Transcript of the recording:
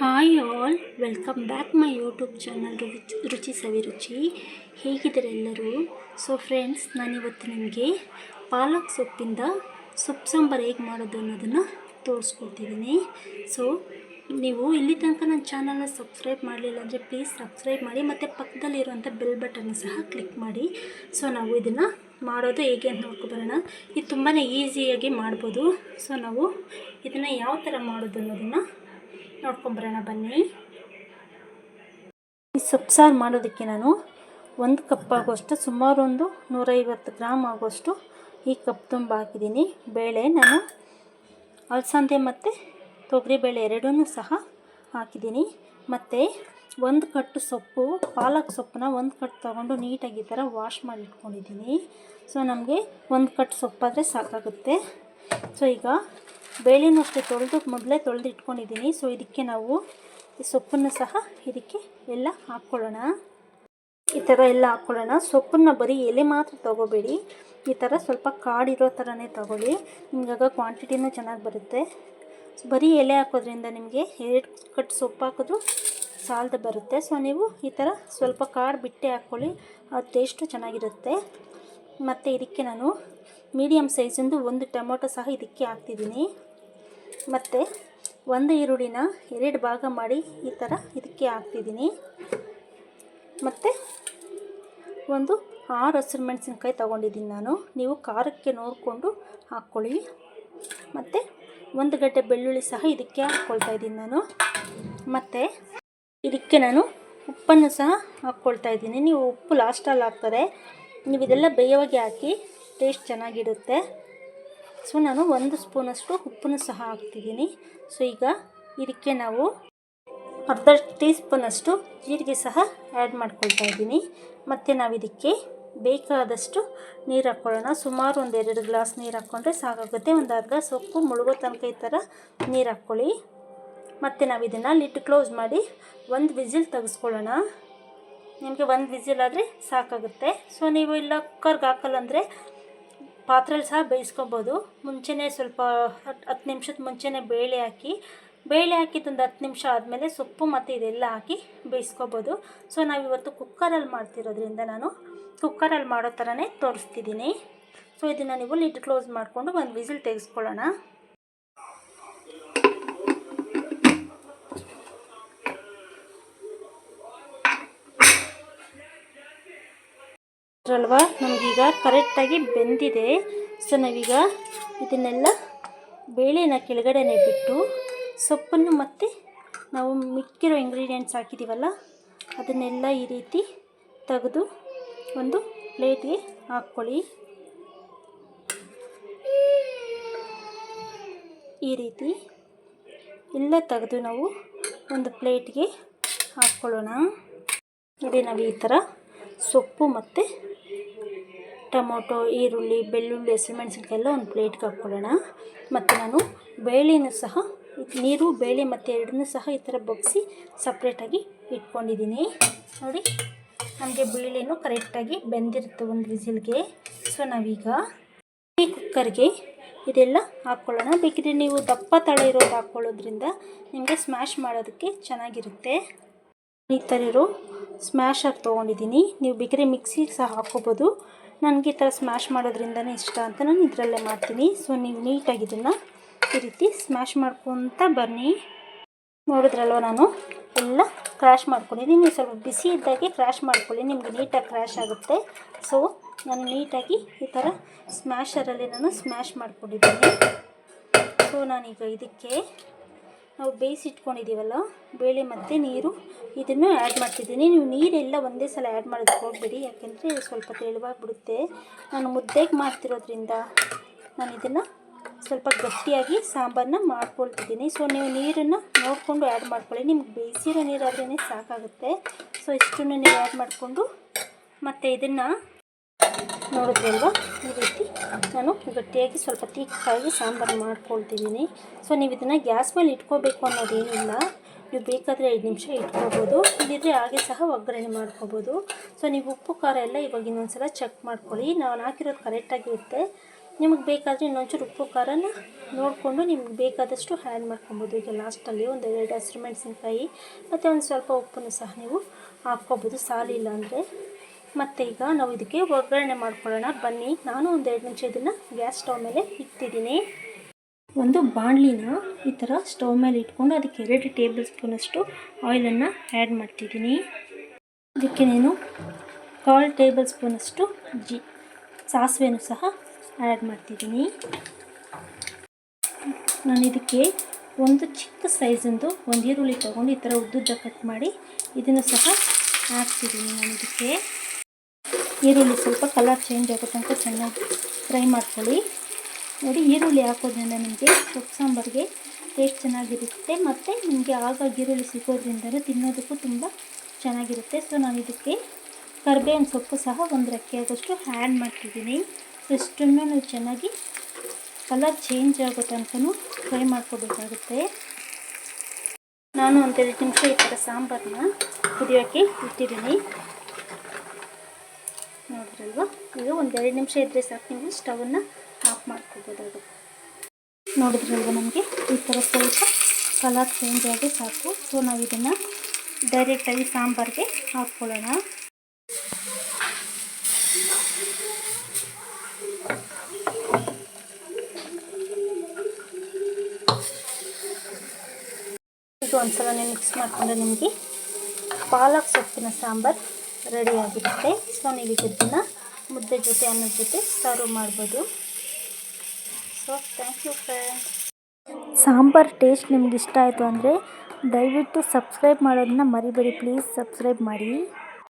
Hi all welcome back my YouTube channel ರುಚಿ ರುಚಿ ಸವಿರುಚಿ ಹೇಗಿದ್ದಾರೆ ಎಲ್ಲರೂ? ಸೊ ಫ್ರೆಂಡ್ಸ್ ನಾನಿವತ್ತು ನಿಮಗೆ ಪಾಲಕ್ ಸೊಪ್ಪಿಂದ ಸೊಪ್ಪು ಸಾಂಬಾರು ಹೇಗೆ ಮಾಡೋದು ಅನ್ನೋದನ್ನು ತೋರಿಸ್ಕೊಡ್ತಿದ್ದೀನಿ ಸೊ ನೀವು ಇಲ್ಲಿ ತನಕ ನನ್ನ ಚಾನಲ್ನ ಸಬ್ಸ್ಕ್ರೈಬ್ ಮಾಡಲಿಲ್ಲ ಅಂದರೆ ಪ್ಲೀಸ್ ಸಬ್ಸ್ಕ್ರೈಬ್ ಮಾಡಿ, ಮತ್ತು ಪಕ್ಕದಲ್ಲಿರುವಂಥ ಬೆಲ್ ಬಟನ್ ಸಹ ಕ್ಲಿಕ್ ಮಾಡಿ. ಸೊ ನಾವು ಇದನ್ನು ಮಾಡೋದು ಹೇಗೆ ಅಂತ ನೋಡ್ಕೊಬರೋಣ ಇದು ತುಂಬಾ ಈಸಿಯಾಗಿ ಮಾಡ್ಬೋದು. ಸೊ ನಾವು ಇದನ್ನು ಯಾವ ಥರ ಮಾಡೋದು ಅನ್ನೋದನ್ನು ನೋಡ್ಕೊಂಬರೋಣ ಬನ್ನಿ. ಈ ಸೊಪ್ಪು ಸಾರು ಮಾಡೋದಕ್ಕೆ ನಾನು ಒಂದು ಕಪ್ ಆಗುವಷ್ಟು ಸುಮಾರು ಒಂದು ನೂರೈವತ್ತು ಗ್ರಾಮ್ ಆಗುವಷ್ಟು ಈ ಕಪ್ ತುಂಬ ಹಾಕಿದ್ದೀನಿ. ಬೇಳೆ ನಾನು ಅಲಸಂದೆ ಮತ್ತು ತೊಗರಿಬೇಳೆ ಎರಡೂ ಸಹ ಹಾಕಿದ್ದೀನಿ. ಮತ್ತು ಒಂದು ಕಟ್ಟು ಸೊಪ್ಪು, ಪಾಲಕ್ ಸೊಪ್ಪನ್ನ ಒಂದು ಕಟ್ಟು ತೊಗೊಂಡು ನೀಟಾಗಿ ಈ ಥರ ವಾಶ್ ಮಾಡಿ ಇಟ್ಕೊಂಡಿದ್ದೀನಿ. ಸೊ, ನಮಗೆ ಒಂದು ಕಟ್ಟು ಸೊಪ್ಪಾದರೆ ಸಾಕಾಗುತ್ತೆ. ಸೊ, ಈಗ ಬೇಳೆನೂ ಅಷ್ಟೇ ತೊಳೆದು ಮೊದಲೇ ತೊಳೆದು ಇಟ್ಕೊಂಡಿದ್ದೀನಿ. ಸೊ ಇದಕ್ಕೆ ನಾವು ಈ ಸೊಪ್ಪನ್ನು ಸಹ ಇದಕ್ಕೆ ಎಲ್ಲ ಹಾಕ್ಕೊಳ್ಳೋಣ. ಈ ಥರ ಎಲ್ಲ ಹಾಕ್ಕೊಳ್ಳೋಣ. ಸೊಪ್ಪನ್ನು ಬರೀ ಎಲೆ ಮಾತ್ರ ತೊಗೋಬೇಡಿ. ಈ ಥರ ಸ್ವಲ್ಪ ಕಾಡಿರೋ ಥರನೇ ತೊಗೊಳ್ಳಿ. ನಿಮ್ಗಾಗ ಕ್ವಾಂಟಿಟಿನೂ ಚೆನ್ನಾಗಿ ಬರುತ್ತೆ. ಬರೀ ಎಲೆ ಹಾಕೋದ್ರಿಂದ ನಿಮಗೆ ಎರಡು ಕಟ್ ಸೊಪ್ಪು ಹಾಕಿದ್ರು ಸಾಲದ ಬರುತ್ತೆ. ಸೊ ನೀವು ಈ ಥರ ಸ್ವಲ್ಪ ಕಾಡು ಬಿಟ್ಟೆ ಹಾಕ್ಕೊಳ್ಳಿ. ಅದು ಟೇಸ್ಟು ಚೆನ್ನಾಗಿರುತ್ತೆ. ಮತ್ತು ಇದಕ್ಕೆ ನಾನು ಮೀಡಿಯಮ್ ಸೈಜಿಂದು ಒಂದು ಟೊಮೊಟೊ ಸಹ ಇದಕ್ಕೆ ಹಾಕ್ತಿದ್ದೀನಿ. ಮತ್ತು ಒಂದು ಈರುಳ್ಳಿನ ಎರಡು ಭಾಗ ಮಾಡಿ ಈ ಥರ ಇದಕ್ಕೆ ಹಾಕ್ತಿದ್ದೀನಿ. ಮತ್ತು ಒಂದು ಆರು ಹಸಿರು ಮೆಣಸಿನ್ಕಾಯಿ ತೊಗೊಂಡಿದ್ದೀನಿ ನಾನು. ನೀವು ಖಾರಕ್ಕೆ ನೋಡಿಕೊಂಡು ಹಾಕ್ಕೊಳ್ಳಿ. ಮತ್ತು ಒಂದು ಗಡ್ಡೆ ಬೆಳ್ಳುಳ್ಳಿ ಸಹ ಇದಕ್ಕೆ ಹಾಕ್ಕೊಳ್ತಾ ಇದ್ದೀನಿ ನಾನು. ಮತ್ತು ಇದಕ್ಕೆ ನಾನು ಉಪ್ಪನ್ನು ಸಹ ಹಾಕ್ಕೊಳ್ತಾ ಇದ್ದೀನಿ. ನೀವು ಉಪ್ಪು ಲಾಸ್ಟಲ್ಲಿ ಹಾಕ್ತಾರೆ ನೀವು ಇದೆಲ್ಲ ಬೇಯವಾಗಿ ಹಾಕಿ ಟೇಸ್ಟ್ ಚೆನ್ನಾಗಿರುತ್ತೆ. ಸೊ ನಾನು ಒಂದು ಸ್ಪೂನಷ್ಟು ಉಪ್ಪನ್ನು ಸಹ ಹಾಕ್ತಿದ್ದೀನಿ. ಸೊ ಈಗ ಇದಕ್ಕೆ ನಾವು ಅರ್ಧ ಟೀ ಸ್ಪೂನಷ್ಟು ಜೀರಿಗೆ ಸಹ ಆ್ಯಡ್ ಮಾಡ್ಕೊಳ್ತಾ ಇದ್ದೀನಿ. ಮತ್ತು ನಾವು ಇದಕ್ಕೆ ಬೇಕಾದಷ್ಟು ನೀರು ಹಾಕ್ಕೊಳ್ಳೋಣ. ಸುಮಾರು ಒಂದು ಎರಡು ಗ್ಲಾಸ್ ನೀರು ಹಾಕ್ಕೊಂಡ್ರೆ ಸಾಕಾಗುತ್ತೆ. ಒಂದು ಅರ್ಧ ಸೊಪ್ಪು ಮುಳುಗೋ ತನಕ ಈ ಥರ ನೀರು ಹಾಕ್ಕೊಳ್ಳಿ. ಮತ್ತು ನಾವು ಇದನ್ನು ಲಿಡ್ ಕ್ಲೋಸ್ ಮಾಡಿ ಒಂದು ವಿಜಿಲ್ ತೆಗೆಸ್ಕೊಳ್ಳೋಣ. ನಿಮಗೆ ಒಂದು ವಿಜಿಲ್ ಆದರೆ ಸಾಕಾಗುತ್ತೆ. ಸೊ ನೀವು ಇಲ್ಲ ಕುಕ್ಕರ್ಗೆ ಹಾಕಲ್ಲ ಅಂದರೆ ಪಾತ್ರೆಲಿ ಸಹ ಬೇಯಿಸ್ಕೊಬೋದು. ಮುಂಚೆನೇ ಸ್ವಲ್ಪ ಹತ್ತು ನಿಮಿಷದ ಮುಂಚೆನೇ ಬೇಳೆ ಹಾಕಿ, ಬೇಳೆ ಹಾಕಿದ್ದೊಂದು ಹತ್ತು ನಿಮಿಷ ಆದಮೇಲೆ ಸೊಪ್ಪು ಮತ್ತು ಇದೆಲ್ಲ ಹಾಕಿ ಬೇಯಿಸ್ಕೊಬೋದು. ಸೊ ನಾವಿವತ್ತು ಕುಕ್ಕರಲ್ಲಿ ಮಾಡ್ತಿರೋದ್ರಿಂದ ನಾನು ಕುಕ್ಕರಲ್ಲಿ ಮಾಡೋ ಥರನೇ ತೋರಿಸ್ತಿದ್ದೀನಿ. ಸೊ ಇದನ್ನು ನೀವು ಲಿಡ್ ಕ್ಲೋಸ್ ಮಾಡಿಕೊಂಡು ಒಂದು ವಿಸಿಲ್ ತೆಗೆಸ್ಕೊಳ್ಳೋಣ. ಅಲ್ವಾ? ನಮಗೀಗ ಕರೆಕ್ಟಾಗಿ ಬೆಂದಿದೆ. ಸೊ, ನಾವೀಗ ಇದನ್ನೆಲ್ಲ ಬೇಳೆನ ಕೆಳಗಡೆನೆ ಬಿಟ್ಟು ಸೊಪ್ಪನ್ನು ಮತ್ತು ನಾವು ಮಿಕ್ಕಿರೋ ಇಂಗ್ರೀಡಿಯೆಂಟ್ಸ್ ಹಾಕಿದ್ದೀವಲ್ಲ ಅದನ್ನೆಲ್ಲ ಈ ರೀತಿ ತೆಗೆದು ಒಂದು ಪ್ಲೇಟ್ಗೆ ಹಾಕ್ಕೊಳ್ಳಿ. ಈ ರೀತಿ ಎಲ್ಲ ತೆಗೆದು ನಾವು ಒಂದು ಪ್ಲೇಟ್ಗೆ ಹಾಕ್ಕೊಳ್ಳೋಣ. ನೋಡಿ ನಾವು ಈ ಥರ ಸೊಪ್ಪು ಮತ್ತು ಟೊಮೊಟೊ, ಈರುಳ್ಳಿ, ಬೆಳ್ಳುಳ್ಳಿ ಹಸಿಮೆಣ್ಸಿನ್ಕಾಯಿ ಎಲ್ಲ ಒಂದು ಪ್ಲೇಟ್ಗೆ ಹಾಕ್ಕೊಳ್ಳೋಣ. ಮತ್ತು ನಾನು ಬೇಳೆನೂ ಸಹ, ನೀರು, ಬೇಳೆ ಮತ್ತು ಎರಡನ್ನೂ ಸಹ ಈ ಥರ ಬಗ್ಸಿ ಸಪ್ರೇಟಾಗಿ ಇಟ್ಕೊಂಡಿದ್ದೀನಿ. ನೋಡಿ, ನಮಗೆ ಬೇಳೆನೂ ಕರೆಕ್ಟಾಗಿ ಬೆಂದಿರುತ್ತೆ ಒಂದು ವಿಸಿಲ್ಗೆ. ಸೊ ನಾವೀಗ ಈ ಕುಕ್ಕರ್ಗೆ ಇದೆಲ್ಲ ಹಾಕ್ಕೊಳ್ಳೋಣ. ಬೇಕಿದ್ರೆ ನೀವು ದಪ್ಪ ತಳ ಇರೋದು ಹಾಕ್ಕೊಳ್ಳೋದ್ರಿಂದ ನಿಮಗೆ ಸ್ಮ್ಯಾಶ್ ಮಾಡೋದಕ್ಕೆ ಚೆನ್ನಾಗಿರುತ್ತೆ. ಈ ಥರ ಇರೋ ಸ್ಮ್ಯಾಶ್ ಆಗಿ ತೊಗೊಂಡಿದ್ದೀನಿ. ನೀವು ಬೇಕಿದ್ರೆ ಮಿಕ್ಸಿಗೆ ಸಹ ಹಾಕ್ಕೋಬೋದು. ನನಗೆ ಈ ಥರ ಸ್ಮ್ಯಾಶ್ ಮಾಡೋದ್ರಿಂದನೇ ಇಷ್ಟ ಅಂತ ನಾನು ಇದರಲ್ಲೇ ಮಾಡ್ತೀನಿ. ಸೊ ನೀವು ನೀಟಾಗಿ ಇದನ್ನು ಈ ರೀತಿ ಸ್ಮ್ಯಾಶ್ ಮಾಡ್ಕೊತ ಬನ್ನಿ. ನೋಡಿದ್ರಲ್ವ ನಾನು? ಎಲ್ಲ ಕ್ರ್ಯಾಶ್ ಮಾಡ್ಕೊಂಡಿದ್ದೀನಿ. ನೀವು ಸ್ವಲ್ಪ ಬಿಸಿ ಇದ್ದಾಗೆ ಕ್ರ್ಯಾಶ್ ಮಾಡ್ಕೊಳ್ಳಿ. ನಿಮಗೆ ನೀಟಾಗಿ ಕ್ರ್ಯಾಶ್ ಆಗುತ್ತೆ. ಸೊ ನಾನು ನೀಟಾಗಿ ಈ ಥರ ಸ್ಮ್ಯಾಶರಲ್ಲಿ ನಾನು ಸ್ಮ್ಯಾಶ್ ಮಾಡ್ಕೊಂಡಿದ್ದೀನಿ. ಸೊ ನಾನೀಗ ಇದಕ್ಕೆ ನಾವು ಬೇಯಿಸಿಟ್ಕೊಂಡಿದ್ದೀವಲ್ಲ ಬೇಳೆ ಮತ್ತು ನೀರು. ಇದನ್ನು ಆ್ಯಡ್ ಮಾಡ್ತಿದ್ದೀನಿ. ನೀವು ನೀರೆಲ್ಲ ಒಂದೇ ಸಲ ಆ್ಯಡ್ ಮಾಡೋದಕ್ಕೆ ಹೋಗ್ಬೇಡಿ. ಯಾಕೆಂದರೆ ಸ್ವಲ್ಪ ತೆಳುವಾಗಿಬಿಡುತ್ತೆ. ನಾನು ಮುದ್ದೆಗೆ ಮಾಡ್ತಿರೋದ್ರಿಂದ ನಾನು ಇದನ್ನು ಸ್ವಲ್ಪ ಗಟ್ಟಿಯಾಗಿ ಸಾಂಬಾರನ್ನ ಮಾಡ್ಕೊಳ್ತಿದ್ದೀನಿ. ಸೊ ನೀವು ನೀರನ್ನು ನೋಡಿಕೊಂಡು ಆ್ಯಡ್ ಮಾಡ್ಕೊಳ್ಳಿ. ನಿಮ್ಗೆ ಬೇಯಿಸಿರೋ ನೀರಾದ್ರೇ ಸಾಕಾಗುತ್ತೆ. ಸೊ ಇಷ್ಟನ್ನು ನೀವು ಆ್ಯಡ್ ಮಾಡಿಕೊಂಡು ಮತ್ತು ಇದನ್ನು ನೋಡಿದ್ರಲ್ವ ಈ ರೀತಿ. ನಾನು ಗಟ್ಟಿಯಾಗಿ ಸ್ವಲ್ಪ ತಿಕ್ಕಾಗಿ ಸಾಂಬಾರು ಮಾಡ್ಕೊಳ್ತಿದ್ದೀನಿ. ಸೊ, ನೀವು ಇದನ್ನು ಗ್ಯಾಸ್ ಮೇಲೆ ಇಟ್ಕೋಬೇಕು ಅನ್ನೋದೇನಿಲ್ಲ. ನೀವು ಬೇಕಾದರೆ ಐದು ನಿಮಿಷ ಇಟ್ಕೋಬೋದು. ಇಲ್ಲಿದ್ರೆ ಹಾಗೆ ಸಹ ಒಗ್ಗರಣೆ ಮಾಡ್ಕೋಬೋದು. ಸೊ, ನೀವು ಉಪ್ಪು, ಖಾರ ಎಲ್ಲ ಇವಾಗ ಇನ್ನೊಂದು ಸಲ ಚೆಕ್ ಮಾಡ್ಕೊಳ್ಳಿ. ನಾನು ಹಾಕಿರೋದು ಕರೆಕ್ಟಾಗಿ ಇರುತ್ತೆ. ನಿಮಗೆ ಬೇಕಾದರೆ ಇನ್ನೊಂಚೂರು ಉಪ್ಪು, ಖಾರನ ನೋಡಿಕೊಂಡು ನಿಮ್ಗೆ ಬೇಕಾದಷ್ಟು ಆ್ಯಡ್ ಮಾಡ್ಕೊಬೋದು ಈಗ ಲಾಸ್ಟಲ್ಲಿ ಒಂದು ಎರಡು ಹಸಿರು ಮೆಣಸಿನ್ಕಾಯಿ ಮತ್ತು ಒಂದು ಸ್ವಲ್ಪ ಉಪ್ಪನ್ನು ಸಹ ನೀವು ಹಾಕ್ಕೊಬೋದು ಸಾಲಿಲ್ಲ ಅಂದರೆ. ಮತ್ತು ಈಗ ನಾವು ಇದಕ್ಕೆ ಒಗ್ಗರಣೆ ಮಾಡ್ಕೊಳ್ಳೋಣ. ಬನ್ನಿ, ನಾನು ಒಂದು ಎರಡು ನಿಮಿಷ ಇದನ್ನು ಗ್ಯಾಸ್ ಸ್ಟವ್ ಮೇಲೆ ಇಕ್ತಿದ್ದೀನಿ ಒಂದು ಬಾಣಲಿನ ಈ ಥರ ಸ್ಟವ್ ಮೇಲೆ ಇಟ್ಕೊಂಡು ಅದಕ್ಕೆ ಎರಡು ಟೇಬಲ್ ಸ್ಪೂನಷ್ಟು ಆಯಿಲನ್ನು ಆ್ಯಡ್ ಮಾಡ್ತಿದ್ದೀನಿ. ಅದಕ್ಕೆ నేను ಕಾಲ್ ಟೇಬಲ್ ಸ್ಪೂನಷ್ಟು ಜಿ, ಸಾಸಿವೆನೂ ಸಹ ಆ್ಯಡ್ ಮಾಡ್ತಿದ್ದೀನಿ. ನಾನು ಇದಕ್ಕೆ ಒಂದು ಚಿಕ್ಕ ಸೈಜಿಂದು ಒಂದು ಈರುಳ್ಳಿ ತೊಗೊಂಡು ಈ ಥರ ಉದ್ದುದ್ದ ಕಟ್ ಮಾಡಿ ಇದನ್ನು ಸಹ ಹಾಕ್ತಿದ್ದೀನಿ ನಾನು ಇದಕ್ಕೆ. ಈರುಳ್ಳಿ ಸ್ವಲ್ಪ ಕಲರ್ ಚೇಂಜ್ ಆಗೋ ತನಕ ಚೆನ್ನಾಗಿ ಫ್ರೈ ಮಾಡ್ಕೊಳ್ಳಿ. ನೋಡಿ, ಈರುಳ್ಳಿ ಹಾಕೋದ್ರಿಂದ ನಿಮಗೆ ಸೊಪ್ಪು ಸಾಂಬಾರಿಗೆ ಟೇಸ್ಟ್ ಚೆನ್ನಾಗಿರುತ್ತೆ ಮತ್ತು ನಿಮಗೆ ಆಗಾಗ ಈರುಳ್ಳಿ ಸಿಗೋದ್ರಿಂದ ತಿನ್ನೋದಕ್ಕೂ ತುಂಬ ಚೆನ್ನಾಗಿರುತ್ತೆ. ಸೊ ನಾನು ಇದಕ್ಕೆ ಕರಿಬೇವಿನ ಸೊಪ್ಪು ಸಹ ಒಂದು ರೆಕ್ಕೆ ಆಗೋಷ್ಟು ಆ್ಯಡ್ ಮಾಡ್ತಿದ್ದೀನಿ. ಇಷ್ಟನ್ನು ಚೆನ್ನಾಗಿ ಕಲರ್ ಚೇಂಜ್ ಆಗೋ ಅಂತಲೂ ಫ್ರೈ ಮಾಡ್ಕೋಬೇಕಾಗುತ್ತೆ. ನಾನು ಒಂದೆರಡು ನಿಮಿಷ ಈ ಥರ ಸಾಂಬಾರನ್ನ ಕುದಿಯೋಕ್ಕೆ ಇಟ್ಟಿದ್ದೀನಿ. ನೋಡಿದ್ರಲ್ವ ಈಗ ಒಂದೆರಡು ನಿಮಿಷ ಇದ್ದರೆ ಸಾಕು ನೀವು. ಸ್ಟವನ್ನು ಆಫ್ ಮಾಡ್ಕೋಬೋದಾಗುತ್ತೆ ನೋಡಿದ್ರಲ್ವ ನಮಗೆ? ಈ ಥರ ಸ್ವಲ್ಪ ಕಲರ್ ಚೇಂಜ್ ಆಗಿ ಸಾಕು. ಸೊ ನಾವು ಇದನ್ನು ಡೈರೆಕ್ಟಾಗಿ ಸಾಂಬಾರಿಗೆ ಹಾಕ್ಕೊಳ್ಳೋಣ. ಈಗ ಒಂದ್ಸಲ ಮಿಕ್ಸ್ ಮಾಡಿಕೊಂಡ್ರೆ ನಿಮಗೆ ಪಾಲಕ್ ಸೊಪ್ಪಿನ ಸಾಂಬಾರು ರೆಡಿಯಾಗಿರುತ್ತೆ ಸೊ ನೀವು ಇದನ್ನು ಮುದ್ದೆ ಜೊತೆ, ಅನ್ನದ ಜೊತೆ ಸರ್ವ್ ಮಾಡ್ಬೋದು. So thank you friends sambar taste ನಿಮ್ಗೆ ಇಷ್ಟ ಆಯಿತು ಅಂದರೆ ದಯವಿಟ್ಟು ಸಬ್ಸ್ಕ್ರೈಬ್ ಮಾಡೋದನ್ನ ಮರಿಬೇಡಿ. ಪ್ಲೀಸ್ ಸಬ್ಸ್ಕ್ರೈಬ್ ಮಾಡಿ.